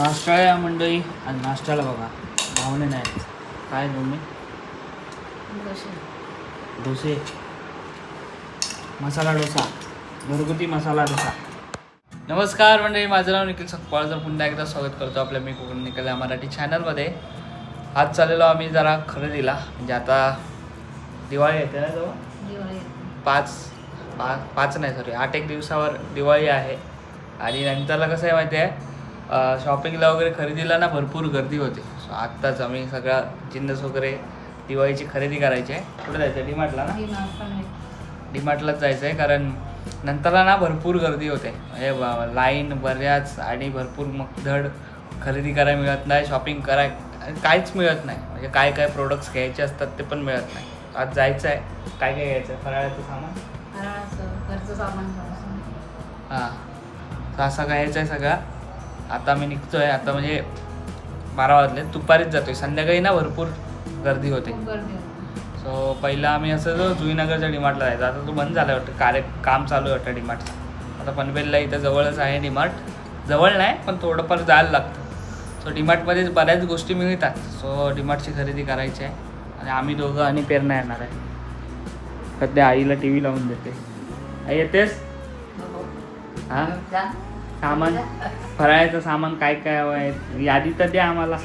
नाश्ता मंडळी. आणि नाश्त्याला बघा. भावने नाही. काय तुम्ही डोसे. मसाला डोसा. घरगुती मसाला डोसा. नमस्कार मंडळी. माझं नाव निखिल सकपाळ पुन्हा एकदा स्वागत करतो आपल्या मी कोकण निखिल या मराठी चॅनलमध्ये आज चाललेलो आम्ही जरा खरेदीला. म्हणजे आता दिवाळी येते ना जवळ? पाच पाच पाच नाही सॉरी आठ एक दिवसावर दिवाळी आहे. आणि नंतरला कसं आहे माहिती आहे? शॉपिंगला वगैरे खरेदीला ना भरपूर गर्दी होते. सो आत्ताच आम्ही सगळा जिन्नस वगैरे दिवाळीची खरेदी करायची आहे. कुठे जायचं डीमार्टला ना? डीमार्टलाच जायचं आहे कारण नंतरला ना भरपूर गर्दी होते. म्हणजे लाईन बऱ्याच आणि भरपूर मग धड खरेदी करायला मिळत नाही शॉपिंग कराय काहीच मिळत नाही. म्हणजे काय काय प्रोडक्ट्स घ्यायचे असतात ते पण मिळत नाही. आज जायचं आहे काय काय घ्यायचं? आहे फराळाचं सामान हां. असा घ्यायचा आहे सगळा. आता मी निघतोय आता म्हणजे बारा वाजले दुपारीच जातोय. संध्याकाळी ना भरपूर गर्दी होते. सो पहिला आम्ही असं जो जुईनगरच्या डिमार्टला जायचं. आता तो बंद झाला वाटतं. कार्य काम चालू आहे वाटतं डिमार्टचं आता पनवेलला इथं जवळच आहे डिमार्ट. जवळ नाही पण थोडंफार जायला लागतं. सो डिमार्टमध्येच बऱ्याच गोष्टी मिळतात. सो डिमार्टची खरेदी करायची आहे. आणि आम्ही दोघं आणि पेरणा येणार आहे. सध्या आईला टी व्ही लावून देते. आई येतेस? हां? जा. सामान फराळाचं सामान काय काय हवं आहे? यादी तर द्या आम्हाला.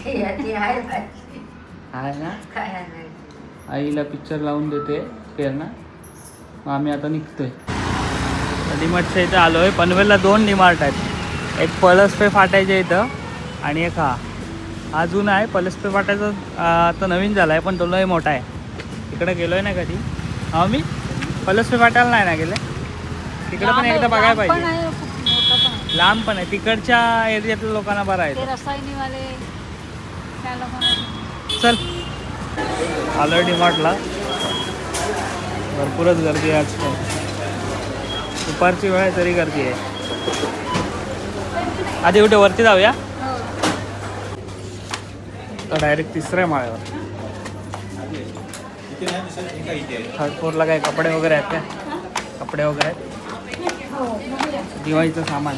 आहे ना? आईला पिक्चर लावून देते पेरणा मग आम्ही आता निघतोय. डिमार्टच्या इथं आलो आहे पनवेलला दोन डिमार्ट आहेत. एक पलसपे फाटायच्या इथं आणि एक हा. हा जुना आहे. पलसपे फाटायचा आता नवीन झाला आहे पण तो लय मोठा आहे. तिकडे गेलो आहे ना कधी? हा मी? पलसपे फाटायला नाही ना गेले? तिकडे पण एकदा बघायला पाहिजे आहे, खूप मोठं पण आहे. लांब पण आहे. तिकडच्या एरियातल्या लोकांना बरं आहे. ते तो. रसायनीवाले त्या लोकांना चल. आलो डिमार्टला. भरपूरच गर्दी आहे आज पण दुपारची वेळ आहे तरी गर्दी आहे. आधी कुठे वरती जाऊया? तर डायरेक्ट तिसऱ्या माळ्यावर. थर्ड फ्लोअरला काय कपडे वगैरे आहेत काय? कपडे वगैरे आहेत? दिवाळीचं सामान.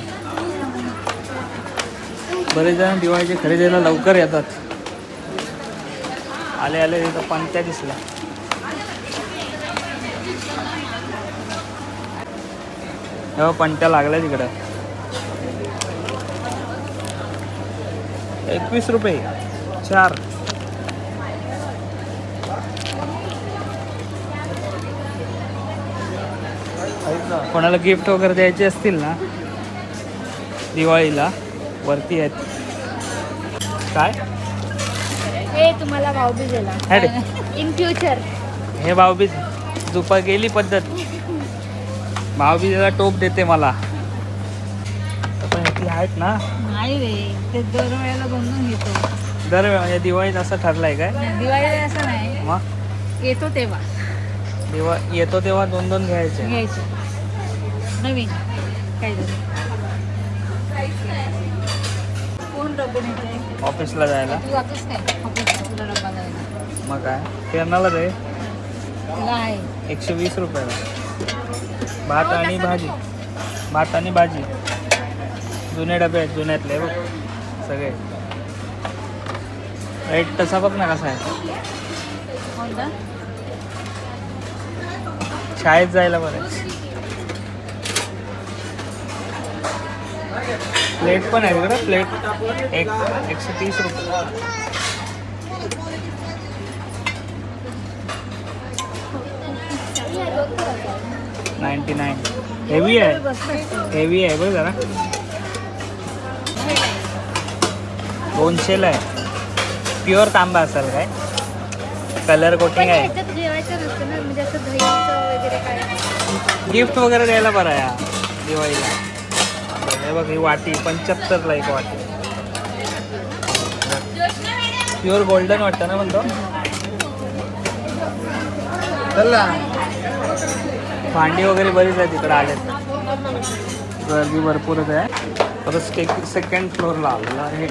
बरेच जण दिवाळीची खरेदीला लवकर येतात. आले आले तिथं पंत्या दिसला हो पंट्या लागल्या तिकडं. एकवीस रुपये. चार. कोणाला गिफ्ट वगैरे द्यायचे असतील ना दिवाळीला वरती आहेत. काय? हे तुम्हाला भाऊबीज अरे. इन फ्युचर हे भाऊबीज दुपा गेली पद्धत. भाऊबीजेला टोप देते मला. पण ती आहेत ना. नाही रे ते दरवेळेला दोन घेतो. दर म्हणजे दिवाळीत असं ठरलंय काय? नाही, दिवाळीला असं नाही. मग? येतो तेव्हा. दिवा येतो तेव्हा दोन दोन घ्यायचे. घ्यायचं. नवीन. काहीतरी. ऑफिसला जायला? मग काय? तुला आहे. एकशे वीस रुपयाला भात आणि भाजी. भात आणि भाजी. जुने डबे आहेत जुन्यातले बघ सगळे. रेट तसा बघ ना कसा आहे. शाळेत जायला बरं. प्लेट पण आहे बघा प्लेट एक एकशे तीस रुपये. Ninety nine. हेवी आहे. हेवी आहे बघ जरा. दोनशेला आहे. प्युअर तांबा असेल काय? कलर कोटिंग आहे. म्हणजे गिफ्ट वगैरे द्यायला बरं आहे दिवाळीला. बघ ही वाटी पंच्याहत्तरला एक वाटी. प्युअर गोल्डन वाटतं ना म्हणतो? चला भांडी वगैरे बरीच आहे तिकडे आले गर्दी भरपूरच आहे. परत स्टेक सेकंड फ्लोअरला आलेला आहे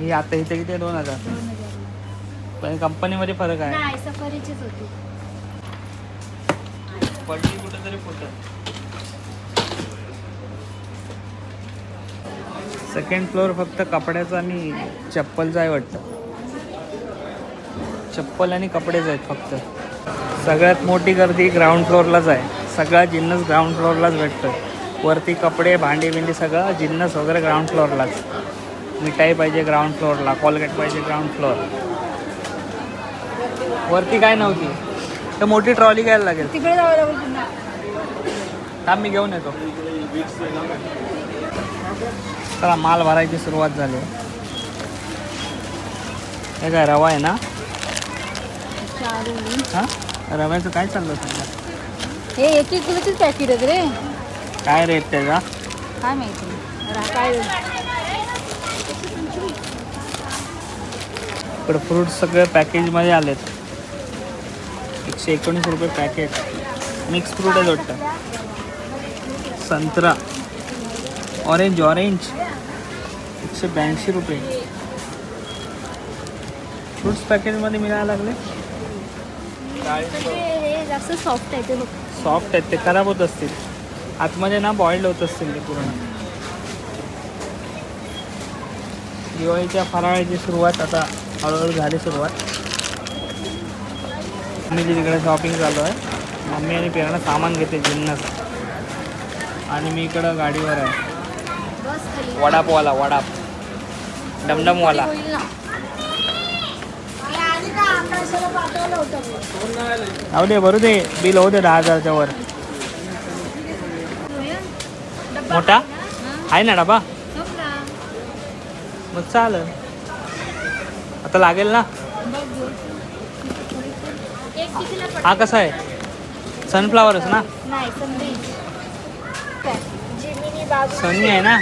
ही. आता इथे किती आहे? दोन हजार. पण कंपनीमध्ये फरक आहे. सफारीचीच होती. पडली कुठं तरी फुटत. सेकंड फ्लोअर फक्त कपड्याचा आणि चप्पलचा आहे वाटतं. चप्पल आणि कपडेच आहेत फक्त. सगळ्यात मोठी गर्दी ग्राउंड फ्लोअरलाच आहे. सगळा जिन्नस ग्राउंड फ्लोअरलाच भेटतं वरती कपडे भांडी बिंडी सगळं जिन्नस वगैरे ग्राउंड फ्लोअरलाच मिठाई पाहिजे ग्राउंड फ्लोअरला कॉलगेट पाहिजे ग्राउंड फ्लोअर वरती काय नव्हती? तर मोठी ट्रॉली घ्यायला लागेल. तिकडे जावं लागेल पुन्हा. थांब मी घेऊन येतो. चला माल भरायची सुरुवात झाली. हे काय रवा आहे ना? चारू हां? रव्याचं काय चाललं तुला हे एक एक किलोचीच पॅकेट आहेत रे. काय रेट त्याचा काय माहिती. रा- काय इकडे फ्रूट सगळे पॅकेजमध्ये आलेत. एकशे एकोणीस रुपये पॅकेट मिक्स फ्रूट आहे वाटतं संत्रा. ऑरेंज ऑरेंज एकशे ब्याऐंशी रुपये. फ्रुट्स पॅकेटमध्ये मिळायला लागले? जास्त सॉफ्ट आहे ते बघ सॉफ्ट आहेत ते खराब होत असतील. आतमध्ये ना बॉइल्ड होत असतील ते पूर्ण. दिवाळीच्या फराळाची सुरुवात आता हळूहळू झाली सुरुवात. मम्मीची तिकडे शॉपिंग चालू आहे. मम्मी आणि पेरणं सामान घेते जिन्नस. आणि मी इकडं गाडीवर आहे. वडापवाला वडाप. डमडमवाला. जाऊ दे भरू दे. बिल होऊ दे दहा हजारच्या वर. मोठा? आहे ना डबा? मग चालेल. आता लागेल ना? हा कसा आहे? सनफ्लावरच ना? सनी आहे ना?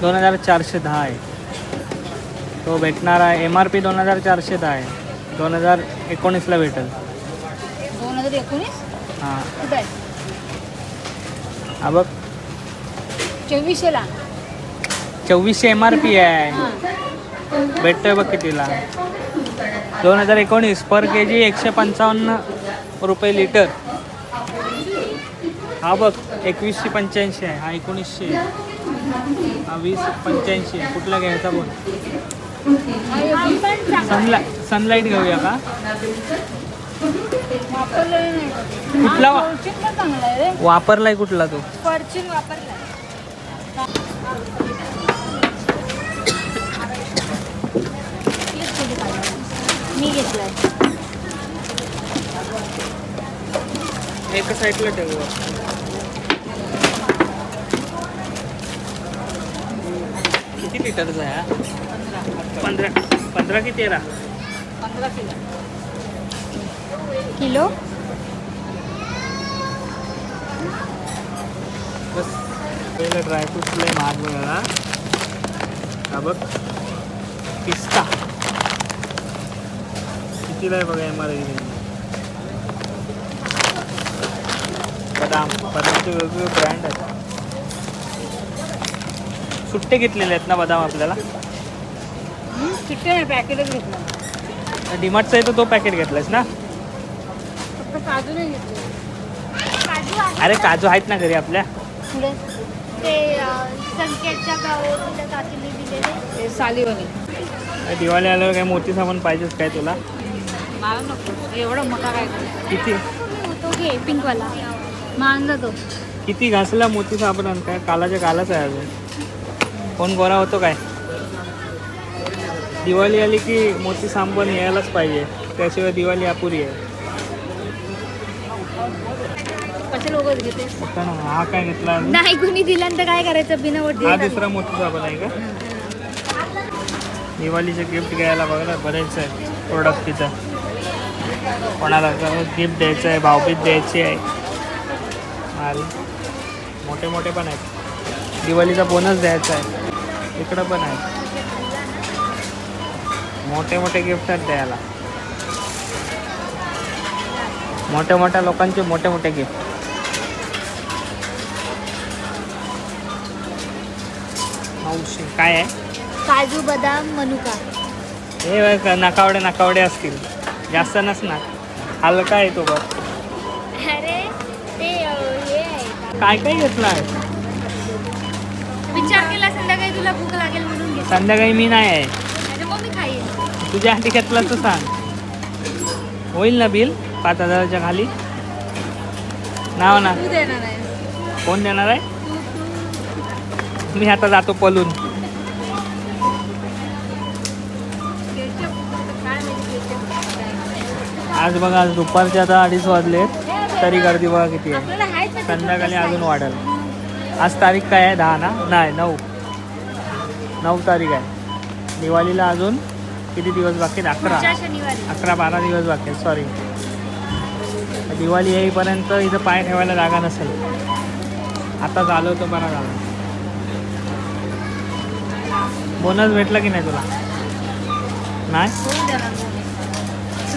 दोन हजार चारशे दहा आहे. तो भेटणार आहे एम आर पी दोन हजार चारशे दहा आहे. दोन हजार एकोणीसला भेटेल. दोन हजार एकोणीस? हां. हा बघ. चोवीसशेला? चोवीसशे एम आर पी आहे. भेटतोय बघ कितीला. दोन हजार एकोणीस पर के जी एकशे पंचावन्न रुपये लिटर. हा बघ एकवीसशे पंच्याऐंशी आहे हा एकोणीसशे. हा वीस पंच्याऐंशी आहे. कुठला घ्यायचा बोल? सनला सनलाईट घेऊया का? कुठला वापरलाय कुठला तो? वापरलाय. मी घेतलाय. एका साईडला ठेवू किती लिटरचा आहे? पंधरा पंधरा की तेरा पंधरा किलो. किलो? बस पहिलं ड्रायफ्रूट लय महाग बघा हा बघ. पिस्ता. कितीला आहे बघा एम आर बदाम. बदामचे वेगवेगळे ब्रँड आहेत. सुट्टे घेतलेले आहेत ना बदाम आपल्याला? पॅकेटच घेतलं. डिमार्टचा तर तो पॅकेट घेतलायस ना? फक्त काजू नाही घेतले अरे काजू आहेत ना घरी आपल्या? दिवाळी आल्यावर काय मोठी सामान पाहिजेच काय तुला? मला नको. एवढा मोठा काय किती? तो घे पिंकवाला. मान जातो किती घासला मोती साबण काय? कालाच्या कालाच आहे अजून. कोण गोरा होतो काय? दिवाळी आली की मोती साबण यायलाच पाहिजे. त्याशिवाय दिवाळी अपुरी आहे. ना हा काय घेतला? नाही कुणी दिल्यानंतर काय करायचं? बिना हा दुसरा मोती साबण आहे का? दिवाळीचे गिफ्ट घ्यायला बघा बरेच आहे. प्रोडक्ट तिथं. कोणाला गिफ्ट द्यायचं आहे भावबीज द्यायची आहे. माल. मोठे मोठे पण आहेत. दिवाळीचा बोनस द्यायचा आहे. इकडं पण आहे मोठे मोठे गिफ्ट आहेत द्यायला. मोठ्या मोठ्या लोकांचे मोठे मोठे गिफ्ट काय आहे? काजू बदाम मनुका. हे नकावडे नकावडे असतील. जास्त नसणार. हलका आहे तो बघ. अरे ते काय काय घेतलाय? विचार केला संध्याकाळी तुला भूक लागेल म्हणून संध्याकाळी मी नाही आहे. मग मी खाईन. तुझ्या हाती घेतला तर सांग. होईल ना बिल? पाच हजाराच्या खाली? नाव ना. तू देणार आहे कोण देणार आहे? मी आता जातो पलून केचप काय माहिती केचप आज बघा आज दुपारचे आता अडीच वाजले तरी गर्दी बघा किती आहे. संध्याकाळी अजून. वाढेल. आज तारीख काय आहे? दहा ना? नाही नऊ. नऊ तारीख आहे. दिवाळीला अजून किती दिवस बाकी आहेत? अकरा. अकरा बारा दिवस बाकी आहेत. सॉरी दिवाळी येईपर्यंत इथं पाय ठेवायला जागा नसेल. आता झालं तर बरा झालं. बोनस भेटला की नाही तुला? नाही? bonus?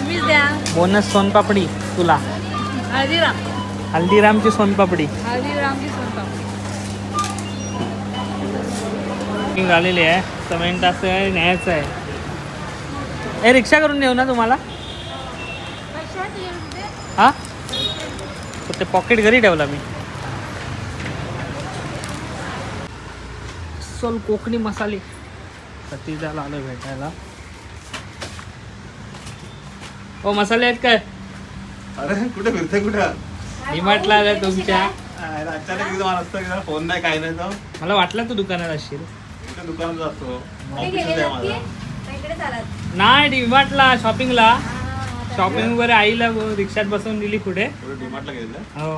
तुम्हीच द्या. बोनस सोनपापडी तुला. हळदीराम. हल्दीरामची सोनपापडी. हळदीरामची सोनपापडी. झालेली आहे. समेंट असं आहे न्यायचं आहे. ए रिक्षा करून नेऊ ना तुम्हाला? हां? तर ते पॉकेट घरी ठेवला मी. सोल कोकणी मसाले. सतीजाला आलो भेटायला. हो मसाले आहेत काय? अरे कुठे फिरते कुठे? डिमार्टला आल्या तुमच्या अचानक एकदम फोन नाही काही नाही जाऊ मला वाटलं तू दुकानात असशील. कुठे दुकानात जातो? नाही डिमार्टला शॉपिंगला. हा, शॉपिंग वगैरे आईला रिक्षात बसवून दिली पुढे. कुठे डिमार्टला गेलेलं? हो.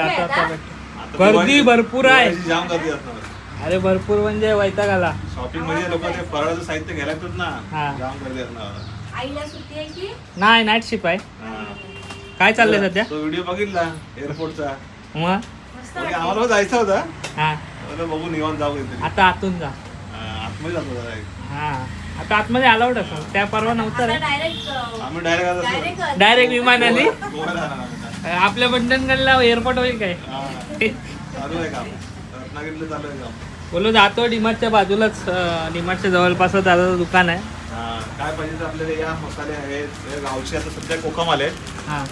आता गर्दी भरपूर आहे. दिवाळीची जाम गर्दी असणार अरे भरपूर म्हणजे वैताग आला. शॉपिंगमध्ये लोक ते फराळाचं साहित्य घ्यायला. ना. जाम गर्दी असणार आईला सुट्टी आहे की नाही नाईट शिप आहे हा. काय चाललंय सध्या तो व्हिडिओ बघितला एअरपोर्टचा मग मस्त म्हणजे वाटली. आम्हाला जायचं होता हा म्हणलं बघू निवांत जाऊ काहीतरी आता आतून जा हा, आतमध्ये जातो जरा एक. हा आता आतमध्ये अलाउड असं त्या परवा नव्हतं आता रे डायरेक्ट आम्ही डायरेक्ट डायरेक्ट डायरेक्ट विमानाने गोव्याला जाणार आम्ही आता. आपल्या बंधनगडला एअरपोर्ट होईल काय हा. चालू आहे काम रत्नागिरीला चालू आहे काम बोलो जातो डिमार्टच्या बाजूलाच डिमार्टच्या जवळपासच दादाचं दुकान आहे हा, काय पाहिजे तर आपल्याला या मसाले आहेत. हे गावचे आता सध्या कोकम आले हा.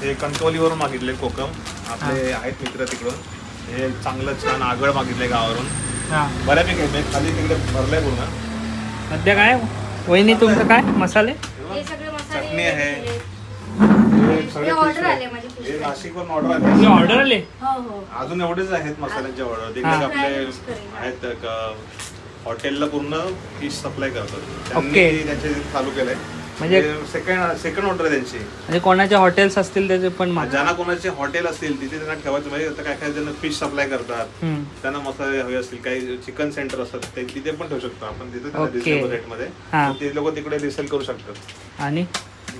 हे कणकवलीवरून मागितले कोकम. आपले आहेत मित्र तिकडून. हे चांगलं छान आगळ मागितले गावावरून. हा. बऱ्यापैकी आहे. म्हणजे खाली तिकडे भरलंय पूर्ण. सध्या काय? वहिनी तुमचं काय? मसाले? हे सगळे मसाले चटणी आहे. हे सगळे fish माझे हे. नाशिकवरून ऑर्डर आले. ऑर्डर आले? हो हो. अजून एवढेच आहेत मसाल्यांच्या ऑर्डर हा. तिकडे आपले. आहेत क- हॉटेलला पूर्ण फिश सप्लाय करतात. त्यांनी त्याचे चालू केलंय. म्हणजे- सेकंड सेकंड ऑर्डर आहे त्यांची. म्हणजे कोणाचे हॉटेल्स असतील त्याचे पण ज्यांना कोणाचे हॉटेल असतील तिथे त्यांना ठेवायचं म्हणजे आता काय काय जण फिश सप्लाय करतात. हम्म. त्यांना मसाले हवे असतील काही चिकन सेंटर असतात ते तिथे पण ठेवू शकतो आपण. तिथे हा. तर ते लोक तिकडे रिसेल करू शकतात. आणि?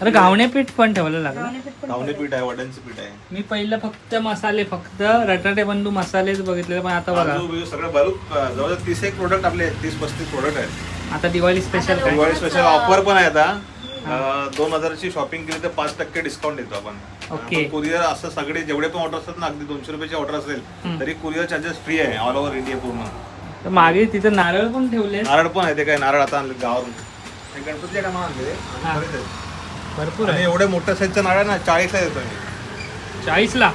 अरे घावणे पीठ पण ठेवायला लागलं. गावणे पीठ पण धावणे पीठ आहे वड्यांचं पीठ आहे. मी पहिलं फक्त मसाले फक्त रटाटे बंधू मसालेच बघितले पण आता बघा. काजू बिजू सगळं भरून अं, जवळजवळ तीस एक प्रोडक्ट आपले आहेत, तीस पस्तीस प्रोडक्ट आहेत. आता दिवाळी स्पेशल काय दिवाळी स्पेशल ऑफर पण आहे आता अं, दोन हजारची शॉपिंग केली तर पाच टक्के डिस्काउंट देतो आपण. ओके. कुरिअर असं सगळे जेवढे पण ऑर्डर असतात ना अगदी दोनशे रुपयाची ऑर्डर असेल. तरी कुरिअर चार्जेस फ्री आहे ऑल ओव्हर इंडिया पूर्ण. तर मागे तिथे नारळ पण ठेवले नारळ पण आहे ते काय नारळ आता आणले गावावरून. हे गणपतीच्या टायमा आणले. आणि बरेच आहेत. भरपूर आणि आहे. एवढे मोठ्या साईजचं नारळ ना चाळीसला देतो मी चाळीसला?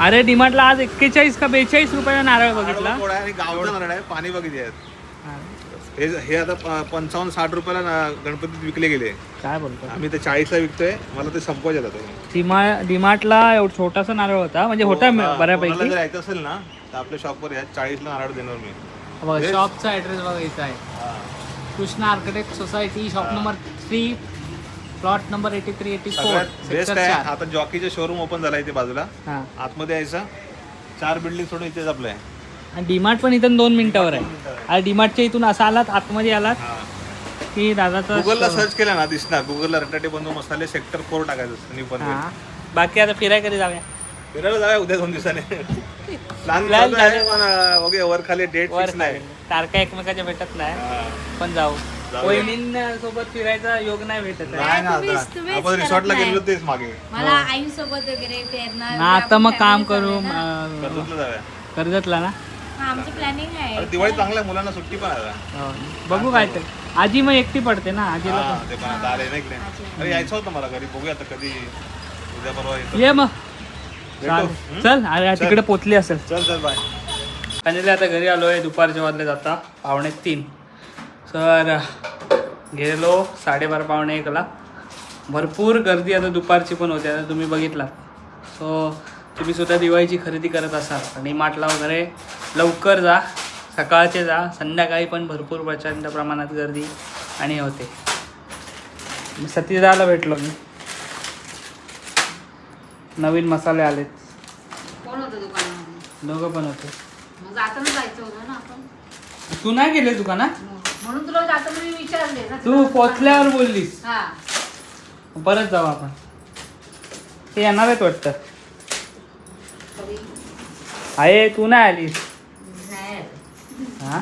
अरे डिमार्टला आज एक्केचाळीस का बेचाळीस रुपयाचा नारळ बघितला? नारळ गोड आहे आणि गावचा नारळ आहे पाणी बघितले आहेत. हा. हे हे आता प- पंचावन्न साठ रुपयाला ना- गणपतीत विकले गेले. काय बोलतो? आम्ही ते चाळीसला विकतोय मला ते संपवायचे आता डिमा डिमार्टला एवढा छोटासा नारळ होता म्हणजे होता हो, हा, बऱ्यापैकी. जर यायचं असेल ना तर आपल्या शॉपवर या चाळीसला नारळ देणार मी. बघा शॉपचा ऍड्रेस बघा इथं आहे. Krishna architect society shop number three plot number eighty three eighty four सगळ्यात बेस्ट आहे. आता जॉकीचं शोरूम ओपन झालं इथे बाजूला. हां. आतमध्ये यायचं. चार बिल्डिंग सोडून इथेच आपलं आहे. आणि डीमार्ट पण इथून दोन मिनिटावर आहे. आणि डीमार्टच्या इथून असं आलात आतमध्ये आलात की दादाचा गुगलला सर्च केलं ना दिसणार. गुगलला रटाटे बंधू मसाले सेक्टर फोर टाकायचं न्यू हां. बाकी आता फिराय कधी जाऊया? फिरायला जाऊया उद्या दोन दिवसाने. प्लॅन Plan चालू आहे. झालं. पण अं, बघूया वर खाली डेट वर फिक्स नाही तारखा एकमेकाच्या भेटत नाही. पण जाऊ. सोबत फिरायचा योग नाही भेटत आहे. नाही ना तुम्हीच- आता तुम्हीच आपण करत रिसॉर्टला नाही. गेलो तेच मागे. मला आईसोबत वगैरे फिरणार ना आता मग काम करू हा, अं, कर्जतला जाऊया. कर्जतला ना? आमची प्लॅनिंग आहे. अरे दिवाळी चांगल्या मुलांना सुट्टी पण आहे आता. हो. बघू काय तर आजी मग एकटी पडते ना आजीला हा, पण. ते पण आता आले नाही इकडे. अरे यायचं होतं मला घरी बघूया आता कधी उद्या परवा येतो. ये मग. भेटू? चल अरे तिकडे पोचली असेल. चल चल बाय. फायनली आता घरी आलो आहे दुपारच्या वाजले जाता पावणे तीन. तर गेलो साडेबारा पावणे एकला. भरपूर गर्दी आता दुपारची पण होती आता तुम्ही बघितला सो तुम्ही सुद्धा दिवाळीची खरेदी करत असाल. आणि माटला वगैरे लवकर जा सकाळचे जा. संध्याकाळी पण भरपूर प्रचंड प्रमाणात गर्दी आणि हे होते. मी सतीदाला भेटलो मी. नवीन मसाले आलेत. कोण होतं दुकानामध्ये? दोघं पण होते. मग जाताना जायचं होतं ना आपण? तू नाही गेले दुकानात? म्हणून तुला जाताना मी विचारले ना तू पोचल्यावर बोललीस. हा. परत जाऊ आपण. ते येणार आहेत वाटतं. आहे तू नाही आलीस. नाही हा?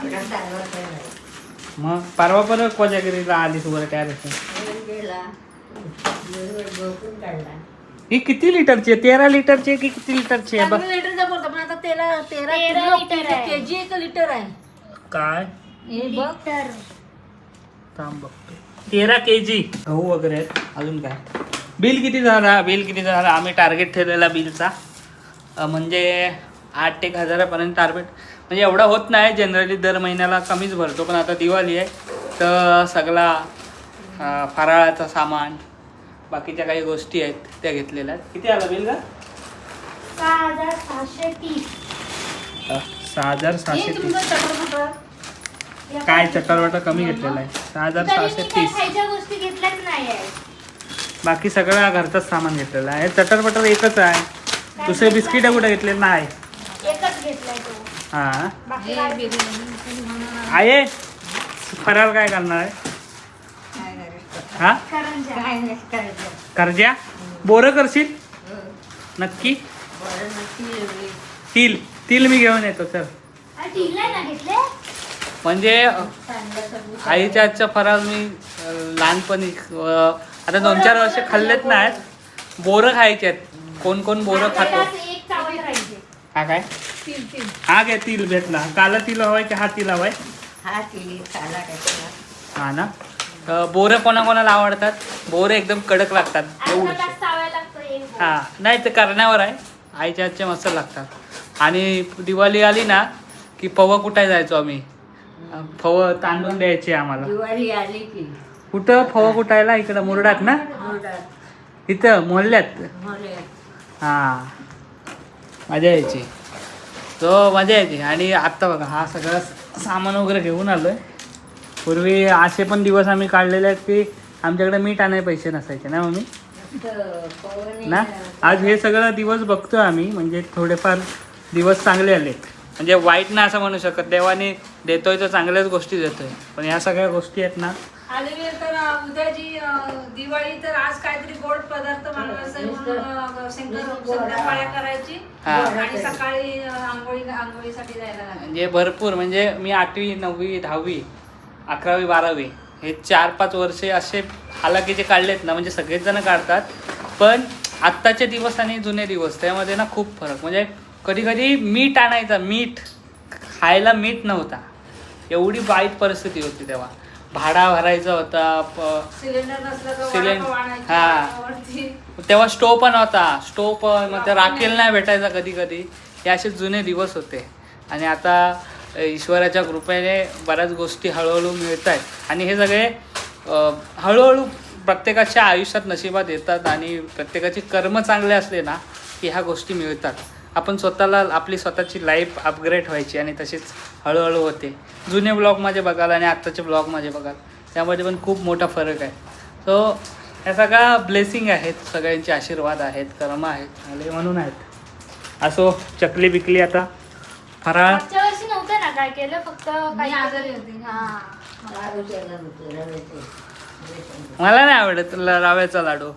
मग परवा परत कोजागिरीला आलीस वर काय रे ही किती लिटरची आहे? तेरा लिटरची आहे की किती लिटरची आहे? बघ. चांगलं लिटरचं बोलतो पण आता तेरा तेरा किलो आहे. एक लिटर आहे. काय? हे बघ. तर थांब बघतो. तेरा के जी गहू वगैरे आहेत. अजून काय? बिल किती झाला? बिल किती झाला? आम्ही टार्गेट ठेवलेला बिलचा. म्हणजे आठ एक हजारापर्यंत टार्गेट म्हणजे एवढा होत नाही. जनरली दर महिन्याला कमीच भरतो. पण आता दिवाळी आहे. तर सगळा फराळाचं सामान बाकीच्या काही गोष्टी आहेत त्या घेतलेल्या आहेत. किती आलं बिल का सहा हजार सहाशे तीस. सहा हजार सहाशे हे तीस. काय चटरवटा कमी घेतलेला आहे? सहा हजार सहाशे तीस. बाकी सगळं घरचंच सामान घेतलेलं आहे. चटर बटर एकच आहे. दुसरे बिस्किट कुठे घेतले? नाही. एकच घेतलाय तो. हा. आहे फराळ काय करणार आहे? हा? करंजा काय नाही करायचं कर्जा बोरं करशील? नक्की? तिल. तिल मी घेऊन येतो घेतले? म्हणजे आईच्या आजच्या फराळ मी लहानपणी आता दोन चार वर्ष खाल्लेत नाहीत बोरं खायचे आहेत. कोण कोण बोरं खातो? हा काय? हा घे तिल भेटला. काला तिल हवाय की हा तिल हवाय? हा ना? बोरं कोणाकोणाला आवडतात? बोरं एकदम कडक लागतात. हा नाही ते करण्यावर आहे. आईच्या आजचे मस्त लागतात. आणि दिवाळी आली ना की पव कुठाय जायचो आम्ही. फव तांदूळ द्यायचे आम्हाला. दिवाळी आली की. कुठं? फव कुठायला? इकडं मुरडात ना? इथं मोहल्ल्यात? हा. मजा यायची. तो मजा यायची. आणि आत्ता बघा हा सगळं सामान वगैरे घेऊन आलोय. पूर्वी असे पण दिवस आम्ही काढलेले आहेत की आमच्याकडे मीठ आणाय पैसे नसायचे ना मम्मी? ना? आज हे सगळं दिवस बघतोय आम्ही. म्हणजे थोडेफार दिवस चांगले आलेत. म्हणजे वाईट ना असं म्हणू शकत. देवाने देतोय तर चांगल्याच गोष्टी देतोय. पण ह्या सगळ्या गोष्टी आहेत ना. आलेली तर दिवाळी तर आज काहीतरी गोड पदार्थ म्हणून शंकरपाळ्या करायची. आणि सकाळी आंघोळी आंघोळीसाठी जायला म्हणजे भरपूर म्हणजे मी आठवी नववी दहावी अकरावी बारावी हे चार पाच वर्षे असे हालाकीचे काढलेत ना म्हणजे सगळेच जण काढतात. पण आत्ताचे दिवस आणि जुने दिवस त्यामध्ये ना खूप फरक. म्हणजे कधी कधी मीठ आणायचा मीठ. खायला मीठ नव्हता. एवढी वाईट परिस्थिती होती तेव्हा. भाडा भरायचा होता प- सिलेंडर हा. तेव्हा स्टोव पण होता. स्टोव पण मग ते राखेल नाही भेटायचा कधी कधी हे असे जुने दिवस होते. आणि आता अ, ईश्वराच्या कृपेने बऱ्याच गोष्टी हळूहळू मिळत आहेत आणि हे सगळे अ, हळूहळू प्रत्येकाच्या आयुष्यात नशिबात येतात आणि प्रत्येकाचे कर्म चांगले असले ना की ह्या गोष्टी मिळतात. आपण स्वतःला आपली स्वतःची लाईफ अपग्रेड व्हायची आणि तशीच हळूहळू होते. जुने ब्लॉग माझे बघाल आणि आत्ताचे ब्लॉग माझे बघाल. त्यामध्ये पण खूप मोठा फरक आहे. सो ह्या सगळ्या ब्लेसिंग आहेत सगळ्यांचे आशीर्वाद आहेत कर्म आहेत आले म्हणून आहेत. असो चकली बिकली आता. फराळ मागच्या वर्षी नव्हतं ना काय केलं फक्त मी काही आजारी होते. हा. मला नाही आवडत ल- रव्याचा लाडू.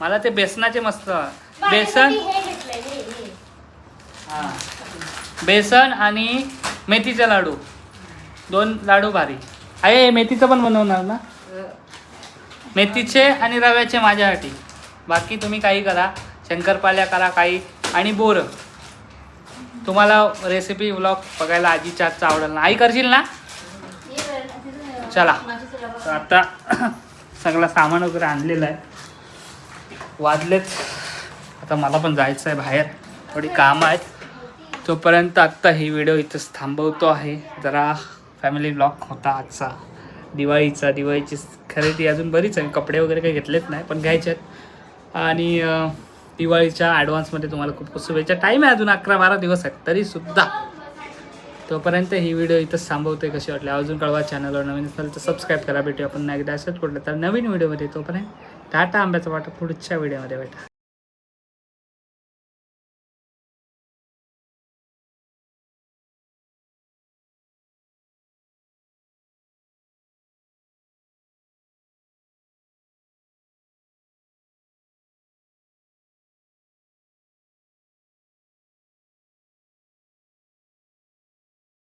मला ते बेसनाचे मस्त बेसन माझ्यासाठी हे घेतलंय हे, हे. हा बेसन आणि मेथीचे लाडू. दोन लाडू भारी. आहे मेथीचं पण बनवणार ना? मेथीचे आणि रव्याचे माझ्यासाठी. बाकी तुम्ही काही करा. शंकरपाल्या करा काही. आणि बोरं. तुम्हाला रेसिपी व्लॉग बघायला आजीच्या हातचं आवडेल ना आई करशील ना? चला. तर आता सगळं सामान वगैरे आणलेलं आहे. वाजलेच आता मला पण जायचं आहे बाहेर. थोडी कामं आहेत. तोपर्यंत आत्ता ही व्हिडिओ इथंच थांबवतो आहे. जरा फॅमिली ब्लॉग होता आजचा. दिवाळीचा दिवाळीची खरेदी अजून बरीच आहे. कपडे वगैरे काही घेतलेत नाही पण घ्यायचे आहेत. आणि दिवाळीच्या ॲडव्हान्समध्ये तुम्हाला खूप खूप शुभेच्छा. टाईम आहे अजून अकरा बारा दिवस आहेत तरीसुद्धा तोपर्यंत ही व्हिडिओ इथंच थांबवते कशी वाटली? अजून कळवा चॅनलवर नवीन असेल तर सबस्क्राईब करा. भेटू आपण एकदा. असंच कुठलं तर नवीन व्हिडिओमध्ये तोपर्यंत टाटा आंब्याचा वाटा. पुढच्या व्हिडिओमध्ये भेटा.